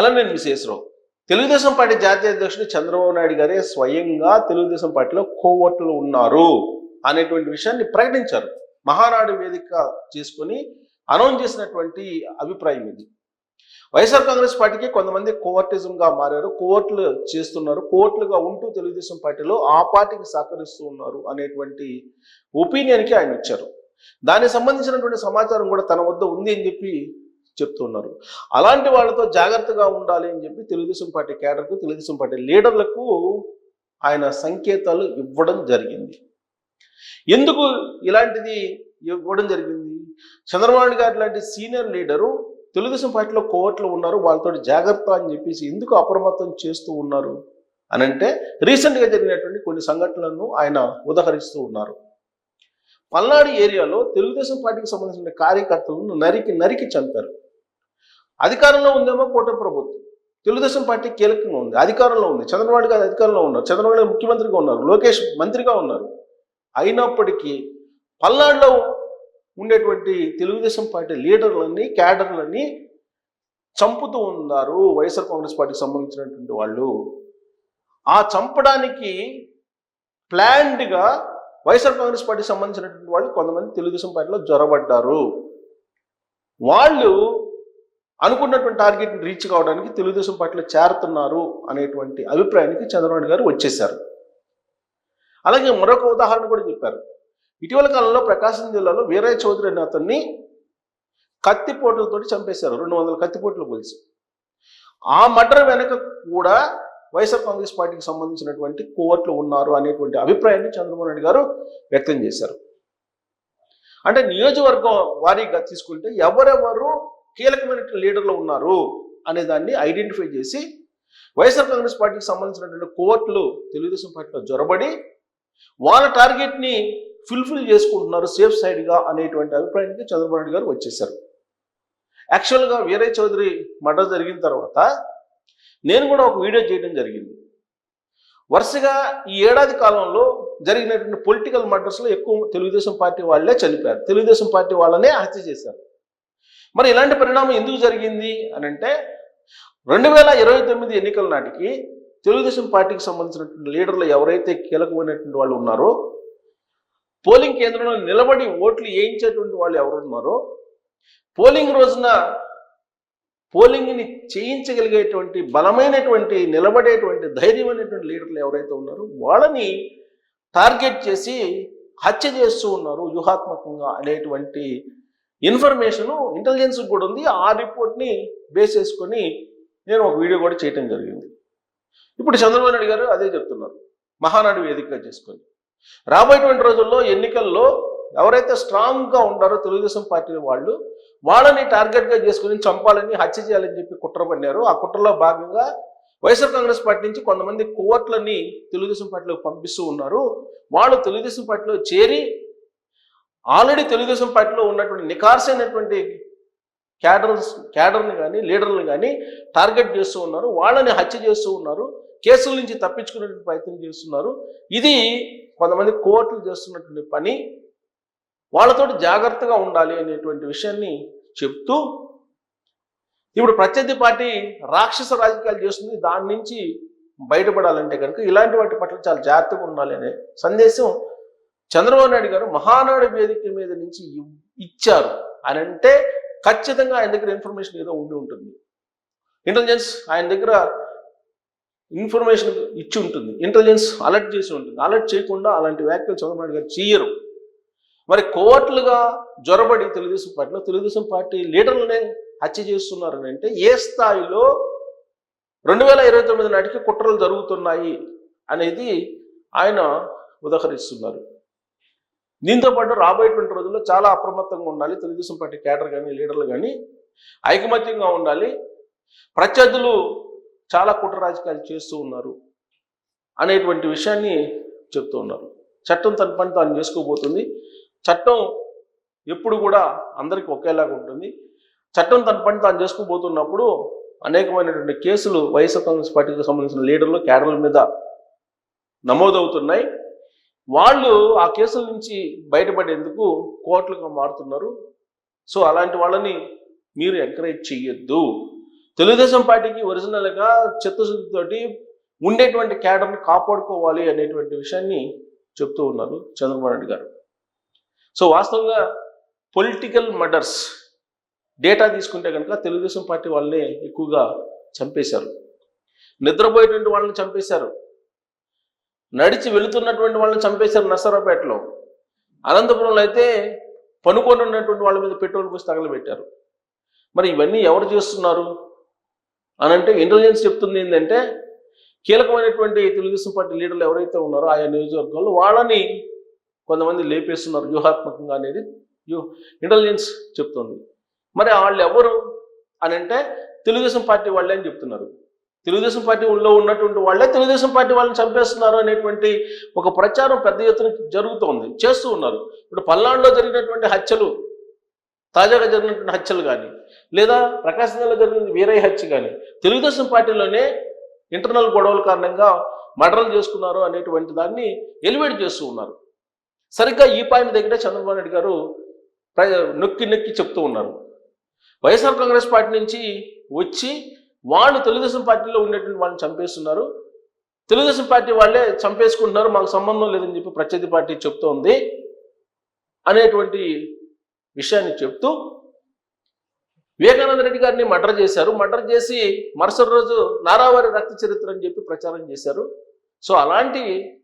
కలనేని విశేషరావు Telugu Desam party జాతీయ అధ్యక్షుడు చంద్రబాబు నాయుడు గారే స్వయంగా తెలుగుదేశం పార్టీలో కోవట్లు ఉన్నారు అనేటువంటి విషయాన్ని ప్రకటించారు. మహానాడు వేదిక చేసుకొని అనౌన్స్ చేసినటువంటి అభిప్రాయం ఇది. వైఎస్ఆర్ కాంగ్రెస్ పార్టీకి కొంతమంది కోవర్టిజంగా మారారు కోవర్ట్లు చేస్తున్నారు కోవర్ట్లుగా ఉంటూ తెలుగుదేశం పార్టీలో ఆ పార్టీకి సహకరిస్తూ ఉన్నారు అనేటువంటి ఒపీనియన్కి ఆయన ఇచ్చారు దానికి సంబంధించినటువంటి సమాచారం కూడా తన వద్ద ఉంది అని చెప్పి చెప్తున్నారు అలాంటి వాళ్ళతో జాగ్రత్తగా ఉండాలి అని చెప్పి తెలుగుదేశం పార్టీ కేడర్కు తెలుగుదేశం పార్టీ లీడర్లకు ఆయన సంకేతాలు ఇవ్వడం జరిగింది. ఎందుకు ఇలాంటిది ఇవ్వడం జరిగింది? చంద్రబాబు గారు లాంటి సీనియర్ లీడరు తెలుగుదేశం పార్టీలో కోవట్లు ఉన్నారు వాళ్ళతో జాగ్రత్త అని చెప్పేసి ఎందుకు అప్రమత్తం చేస్తూ ఉన్నారు? అని అంటే రీసెంట్గా జరిగినటువంటి కొన్ని సంఘటనలను ఆయన ఉదహరిస్తూ ఉన్నారు. పల్నాడు ఏరియాలో తెలుగుదేశం పార్టీకి సంబంధించిన కార్యకర్తలను నరికి నరికి చంపారు. అధికారంలో ఉందేమో కోట ప్రభుత్వం. తెలుగుదేశం పార్టీ కీలకంగా ఉంది. అధికారంలో ఉంది. చంద్రబాబు గారు అధికారంలో ఉన్నారు. చంద్రబాబు ముఖ్యమంత్రిగా ఉన్నారు. లోకేష్ మంత్రిగా ఉన్నారు. అయినప్పటికీ పల్నాడులో ఉండేటువంటి తెలుగుదేశం పార్టీ లీడర్లని క్యాడర్లని చంపుతూ ఉన్నారు. వైఎస్ఆర్ కాంగ్రెస్ పార్టీకి సంబంధించినటువంటి వాళ్ళు. ఆ చంపడానికి ప్లాన్డ్గా వైఎస్ఆర్ కాంగ్రెస్ పార్టీకి సంబంధించినటువంటి వాళ్ళు కొంతమంది తెలుగుదేశం పార్టీలో జ్వరబడ్డారు వాళ్ళు అనుకున్నటువంటి టార్గెట్ని రీచ్ కావడానికి తెలుగుదేశం పార్టీలో చేరుతున్నారు అనేటువంటి అభిప్రాయానికి చంద్రబాబు గారు వచ్చేశారు అలాగే మరొక ఉదాహరణ కూడా చెప్పారు. ఇటీవల కాలంలో ప్రకాశం జిల్లాలో వీరయ్య చౌదరి అనే అతన్ని కత్తిపోట్లతోటి చంపేశారు. రెండు వందల కత్తిపోట్లు కొలిసి ఆ మర్డర్ వెనక కూడా వైఎస్ఆర్ కాంగ్రెస్ పార్టీకి సంబంధించినటువంటి కోవర్ట్లు ఉన్నారు అనేటువంటి అభిప్రాయాన్ని చంద్రబాబు నాయుడు గారు వ్యక్తం చేశారు. అంటే నియోజకవర్గం వారీగా తీసుకుంటే ఎవరెవరు కీలకమైన లీడర్లు ఉన్నారు అనే దాన్ని ఐడెంటిఫై చేసి వైఎస్ఆర్ కాంగ్రెస్ పార్టీకి సంబంధించినటువంటి కోవట్లు తెలుగుదేశం పార్టీలో జొరబడి వాళ్ళ టార్గెట్ని ఫుల్ఫిల్ చేసుకుంటున్నారు సేఫ్ సైడ్గా అనేటువంటి అభిప్రాయానికి చంద్రబాబు నాయుడు గారు వచ్చేసారు యాక్చువల్గా వీరయ్య చౌదరి మర్డర్ జరిగిన తర్వాత నేను కూడా ఒక వీడియో చేయడం జరిగింది. వరుసగా ఈ ఏడాది కాలంలో జరిగినటువంటి పొలిటికల్ మర్డర్స్లో ఎక్కువ తెలుగుదేశం పార్టీ వాళ్ళే చనిపోయారు. తెలుగుదేశం పార్టీ వాళ్ళనే హత్య చేశారు. మరి ఇలాంటి పరిణామం ఎందుకు జరిగింది అని అంటే రెండు వేల ఇరవై తొమ్మిది ఎన్నికల నాటికి తెలుగుదేశం పార్టీకి సంబంధించినటువంటి లీడర్లు ఎవరైతే కీలకమైనటువంటి వాళ్ళు ఉన్నారో పోలింగ్ కేంద్రంలో నిలబడి ఓట్లు వేయించేటువంటి వాళ్ళు ఎవరున్నారో పోలింగ్ రోజున పోలింగ్ని చేయించగలిగేటువంటి బలమైనటువంటి నిలబడేటువంటి ధైర్యమైనటువంటి లీడర్లు ఎవరైతే ఉన్నారో వాళ్ళని టార్గెట్ చేసి హత్య చేస్తూ ఉన్నారు వ్యూహాత్మకంగా అనేటువంటి ఇన్ఫర్మేషను ఇంటెలిజెన్స్ కూడా ఉంది. ఆ రిపోర్ట్ని బేస్ చేసుకొని నేను ఒక వీడియో కూడా చేయటం జరిగింది. ఇప్పుడు చంద్రబాబు నాయుడు గారు అదే చెప్తున్నారు. మహానాడు వేదికగా చేసుకొని రాబోయేటువంటి రోజుల్లో ఎన్నికల్లో ఎవరైతే స్ట్రాంగ్గా ఉండారో తెలుగుదేశం పార్టీ వాళ్ళు వాళ్ళని టార్గెట్గా చేసుకుని చంపాలని హత్య చేయాలని చెప్పి కుట్ర పడినారు. ఆ కుట్రలో భాగంగా వైఎస్ఆర్ కాంగ్రెస్ పార్టీ నుంచి కొంతమంది కోవట్లని తెలుగుదేశం పార్టీలోకి పంపిస్తూ ఉన్నారు. వాళ్ళు తెలుగుదేశం పార్టీలో చేరి ఆల్రెడీ తెలుగుదేశం పార్టీలో ఉన్నటువంటి నికార్సైనటువంటి క్యాడర్స్ క్యాడర్ని కానీ లీడర్ని కానీ టార్గెట్ చేస్తూ ఉన్నారు. వాళ్ళని హత్య చేస్తూ ఉన్నారు. కేసుల నుంచి తప్పించుకునే ప్రయత్నం చేస్తున్నారు. ఇది కొంతమంది కోర్టులు చేస్తున్నటువంటి పని. వాళ్ళతో జాగ్రత్తగా ఉండాలి అనేటువంటి విషయాన్ని చెప్తూ ఇప్పుడు ప్రత్యర్థి పార్టీ రాక్షస రాజకీయాలు చేస్తుంది. దాని నుంచి బయటపడాలంటే కనుక ఇలాంటి వాటి పట్ల చాలా జాగ్రత్తగా ఉండాలి అనే సందేశం చంద్రబాబు నాయుడు గారు మహానాడు వేదిక మీద నుంచి ఇచ్చారు. అని అంటే ఖచ్చితంగా ఆయన దగ్గర ఇన్ఫర్మేషన్ ఏదో ఉండి ఉంటుంది. ఇంటెలిజెన్స్ ఆయన దగ్గర ఇన్ఫర్మేషన్ ఇచ్చి ఉంటుంది. ఇంటెలిజెన్స్ అలర్ట్ చేసి ఉంటుంది. అలర్ట్ చేయకుండా అలాంటి వ్యాఖ్యలు చంద్రబాబు నాయుడు గారు చేయరు. మరి కోట్లుగా జ్వరబడి తెలుగుదేశం పార్టీలో తెలుగుదేశం పార్టీ లీడర్లనే హత్య చేస్తున్నారని అంటే ఏ స్థాయిలో రెండు వేల ఇరవై తొమ్మిది నాటికి కుట్రలు జరుగుతున్నాయి అనేది ఆయన ఉదహరిస్తున్నారు. దీంతో పాటు రాబోయేటువంటి రోజుల్లో చాలా అప్రమత్తంగా ఉండాలి తెలుగుదేశం పార్టీ కేడర్ కానీ లీడర్లు కానీ ఐకమత్యంగా ఉండాలి. ప్రత్యర్థులు చాలా కుట్ర రాజకీయాలు చేస్తూ ఉన్నారు అనేటువంటి విషయాన్ని చెప్తూ ఉన్నారు. చట్టం తన పని తాను చేసుకోబోతుంది. చట్టం ఎప్పుడు కూడా అందరికీ ఒకేలాగా ఉంటుంది. చట్టం తన పని తాను చేసుకోబోతున్నప్పుడు అనేకమైనటువంటి కేసులు వైఎస్ఆర్ కాంగ్రెస్ పార్టీకి సంబంధించిన లీడర్లు క్యాడర్ల మీద నమోదవుతున్నాయి. వాళ్ళు ఆ కేసుల నుంచి బయటపడేందుకు కోర్టులుగా మారుతున్నారు. సో అలాంటి వాళ్ళని మీరు ఎంకరేజ్ చెయ్యొద్దు. తెలుగుదేశం పార్టీకి ఒరిజినల్గా చిత్తశుద్ధితోటి ఉండేటువంటి క్యాడర్ని కాపాడుకోవాలి అనేటువంటి విషయాన్ని చెప్తూ ఉన్నారు చంద్రబాబు నాయుడు గారు. సో వాస్తవంగా పొలిటికల్ మర్డర్స్ డేటా తీసుకుంటే కనుక తెలుగుదేశం పార్టీ వాళ్ళనే ఎక్కువగా చంపేశారు. నిద్రపోయేటువంటి వాళ్ళని చంపేశారు. నడిచి వెళుతున్నటువంటి వాళ్ళని చంపేశారు నసరాపేటలో అనంతపురంలో అయితే పనుకొని ఉన్నటువంటి వాళ్ళ మీద పెట్రోల్ పోసి తగలబెట్టారు. మరి ఇవన్నీ ఎవరు చేస్తున్నారు? అని అంటే ఇంటెలిజెన్స్ చెప్తుంది ఏంటంటే కీలకమైనటువంటి తెలుగుదేశం పార్టీ లీడర్లు ఎవరైతే ఉన్నారో ఆయా నియోజకవర్గాల్లో వాళ్ళని కొంతమంది లేపేస్తున్నారు వ్యూహాత్మకంగా అనేది యూ ఇంటెలిజెన్స్ చెప్తుంది. మరి వాళ్ళు ఎవరు అని అంటే తెలుగుదేశం పార్టీ వాళ్ళే అని చెప్తున్నారు. తెలుగుదేశం పార్టీ పార్టీలో ఉన్నటువంటి వాళ్ళే తెలుగుదేశం పార్టీ వాళ్ళని చంపేస్తున్నారు అనేటువంటి ఒక ప్రచారం పెద్ద ఎత్తున జరుగుతోంది చేస్తూ ఉన్నారు. ఇప్పుడు పల్నాడులో జరిగినటువంటి హత్యలు తాజాగా జరిగినటువంటి హత్యలు కానీ లేదా ప్రకాశం జిల్లాలో జరిగిన వీరయ్య హత్య కానీ తెలుగుదేశం పార్టీలోనే ఇంటర్నల్ గొడవల కారణంగా మర్డర్లు చేసుకున్నారు అనేటువంటి దాన్ని ఎలివేట్ చేస్తూ ఉన్నారు. సరిగ్గా ఈ పాయింట్ దగ్గరే చంద్రబాబు నాయుడు గారు ప్ర- నొక్కి నొక్కి చెప్తూ ఉన్నారు. వైఎస్ఆర్ కాంగ్రెస్ పార్టీ నుంచి వచ్చి వాళ్ళు తెలుగుదేశం పార్టీలో ఉండేటువంటి వాళ్ళని చంపేస్తున్నారు. తెలుగుదేశం పార్టీ వాళ్ళే చంపేసుకుంటున్నారు మాకు సంబంధం లేదని చెప్పి ప్రత్యర్థి పార్టీ చెప్తోంది అనేటువంటి విషయాన్ని చెప్తూ వివేకానంద రెడ్డి గారిని మర్డర్ చేశారు. మర్డర్ చేసి మరుసటి రోజు నారావారి రక్త చరిత్ర అని చెప్పి ప్రచారం చేశారు. సో అలాంటి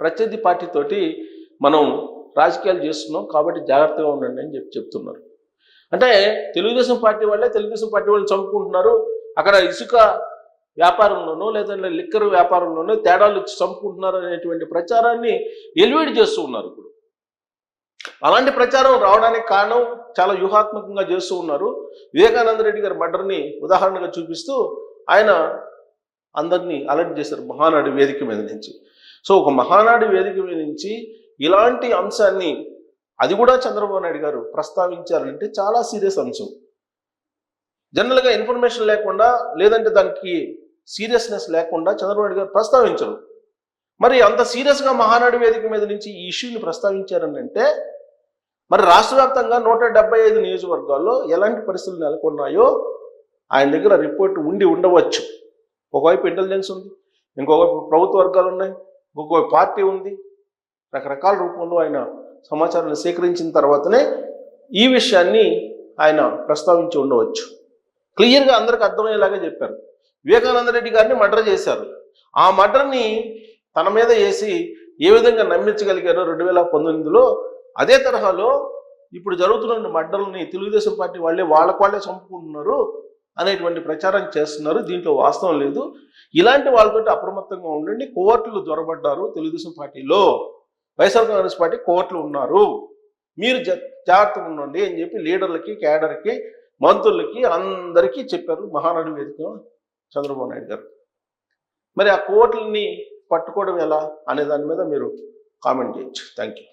ప్రత్యర్థి పార్టీతోటి మనం రాజకీయాలు చేస్తున్నాం కాబట్టి జాగ్రత్తగా ఉండండి అని చెప్పి చెప్తున్నారు. అంటే తెలుగుదేశం పార్టీ వాళ్ళే తెలుగుదేశం పార్టీ వాళ్ళని చంపుకుంటున్నారు. అక్కడ ఇసుక వ్యాపారంలోనో లేదంటే లిక్కర్ వ్యాపారంలోనో తేడాలు చంపుకుంటున్నారు అనేటువంటి ప్రచారాన్ని ఎలివేట్ చేస్తూ ఉన్నారు ఇప్పుడు. అలాంటి ప్రచారం రావడానికి కారణం చాలా వ్యూహాత్మకంగా చేస్తూ ఉన్నారు. వివేకానంద రెడ్డి గారి మర్డర్ని ఉదాహరణగా చూపిస్తూ ఆయన అందరినీ అలర్ట్ చేశారు మహానాడు వేదిక మీద నుంచి. సో ఒక మహానాడు వేదిక మీద నుంచి ఇలాంటి అంశాన్ని అది కూడా చంద్రబాబు నాయుడు గారు ప్రస్తావించారంటే చాలా సీరియస్ అంశం. జనరల్గా ఇన్ఫర్మేషన్ లేకుండా లేదంటే దానికి సీరియస్నెస్ లేకుండా చంద్రబాబు నాయుడు గారు ప్రస్తావించరు. మరి అంత సీరియస్గా మహానాడు వేదిక మీద నుంచి ఈ ఇష్యూని ప్రస్తావించారని అంటే మరి రాష్ట్ర వ్యాప్తంగా నూట డెబ్బై ఐదు నియోజకవర్గాల్లో ఎలాంటి పరిస్థితులు నెలకొన్నాయో ఆయన దగ్గర రిపోర్ట్ ఉండి ఉండవచ్చు. ఒకవైపు ఇంటెలిజెన్స్ ఉంది ఇంకోవైపు ప్రభుత్వ వర్గాలు ఉన్నాయి ఇంకొక పార్టీ ఉంది రకరకాల రూపంలో ఆయన సమాచారాన్ని సేకరించిన తర్వాతనే ఈ విషయాన్ని ఆయన ప్రస్తావించి ఉండవచ్చు. క్లియర్గా అందరికి అర్థమయ్యేలాగా చెప్పారు. వివేకానంద రెడ్డి గారిని మర్డర్ చేశారు. ఆ మర్డర్ని తన మీద వేసి ఏ విధంగా నమ్మించగలిగారో రెండు వేల పంతొమ్మిదిలో అదే తరహాలో ఇప్పుడు జరుగుతున్న మర్డర్ని తెలుగుదేశం పార్టీ వాళ్ళే వాళ్ళకు వాళ్ళే చంపుకుంటున్నారు అనేటువంటి ప్రచారం చేస్తున్నారు. దీంట్లో వాస్తవం లేదు. ఇలాంటి వాళ్ళతోటి అప్రమత్తంగా ఉండండి. కోర్టులు దొరబడ్డారు తెలుగుదేశం పార్టీలో. వైఎస్ఆర్ కాంగ్రెస్ పార్టీ కోర్టులు ఉన్నారు. మీరు జాగ్రత్తగా ఉండండి అని చెప్పి లీడర్లకి క్యాడర్కి మంత్రులకి అందరికీ చెప్పారు మహానాడు వేదిక చంద్రబాబు నాయుడు గారు. మరి ఆ కోర్టులని పట్టుకోవడం ఎలా అనే దాని మీద మీరు కామెంట్ చేయొచ్చు. Thank you